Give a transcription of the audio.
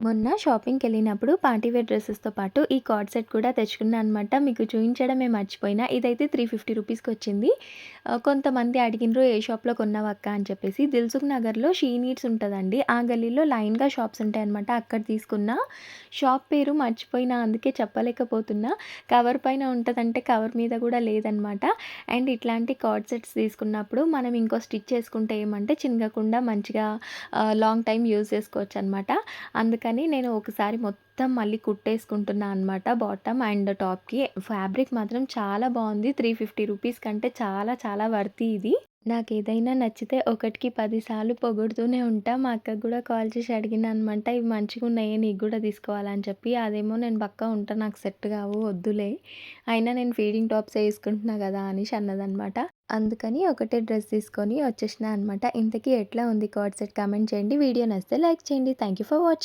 మొన్న షాపింగ్‌కి వెళ్ళినప్పుడు పార్టీవేర్ డ్రెస్సెస్తో పాటు ఈ కార్డ్ సెట్ కూడా తెచ్చుకున్నా అనమాట. మీకు చూపించడమే మర్చిపోయినా. ఇదైతే 350 రూపీస్‌కొచ్చింది. ఆహ్, కొంతమంది అడిగినరు ఏ షాప్‌లో కొన్నావక్క అని చెప్పేసి. దిల్సుఖ్ నగర్‌లో షీ నీడ్స్ ఉంటుందండి ఆ గల్లీలో లైన్‌గా షాప్స్ ఉంటాయన్నమాట. అక్కడ తీసుకున్న షాప్ పేరు మర్చిపోయినా అందుకే చెప్పలేకపోతున్నా. కవర్ పైన ఉంటుందంటే కవర్ మీద కూడా లేదనమాట. అండ్ ఇట్లాంటి కార్డ్ సెట్స్ తీసుకున్నప్పుడు మనం ఇంకో స్టిచ్ చేసుకుంటే ఏమంటే చినగకుండా మంచిగా లాంగ్ టైం యూజ్ చేసుకోవచ్చు అనమాట అందుకని నేను ఒకసారి మొత్తం మళ్ళీ కుట్టేసుకుంటున్నా అనమాట. Bottom and టాప్‌కి. ఫ్యాబ్రిక్ మాత్రం చాలా బాగుంది త్రీ ఫిఫ్టీ రూపీస్ కంటే చాలా చాలా వర్తీ ఇది. నాకు ఏదైనా నచ్చితే ఒకటికి పదిసార్లు పొగుడుతూనే ఉంటా. మా అక్కకి కూడా కాల్ చేసి అడిగినా అనమాట. ఇవి మంచిగా ఉన్నాయి నీకు కూడా తీసుకోవాలని చెప్పి. అదేమో నేను పక్క ఉంటా నాకు సెట్ కావు వద్దులే. అయినా నేను ఫీడింగ్ టాప్స్ వేసుకుంటున్నా కదా అనేసి అన్నదనమాట. అందుకని ఒకటే డ్రెస్ తీసుకొని వచ్చేసిన అనమాట. ఇంతకీ ఎట్లా ఉంది కార్డ్ సెట్ కామెంట్ చేయండి. వీడియో నచ్చితే లైక్ చేయండి. Thank you for watching.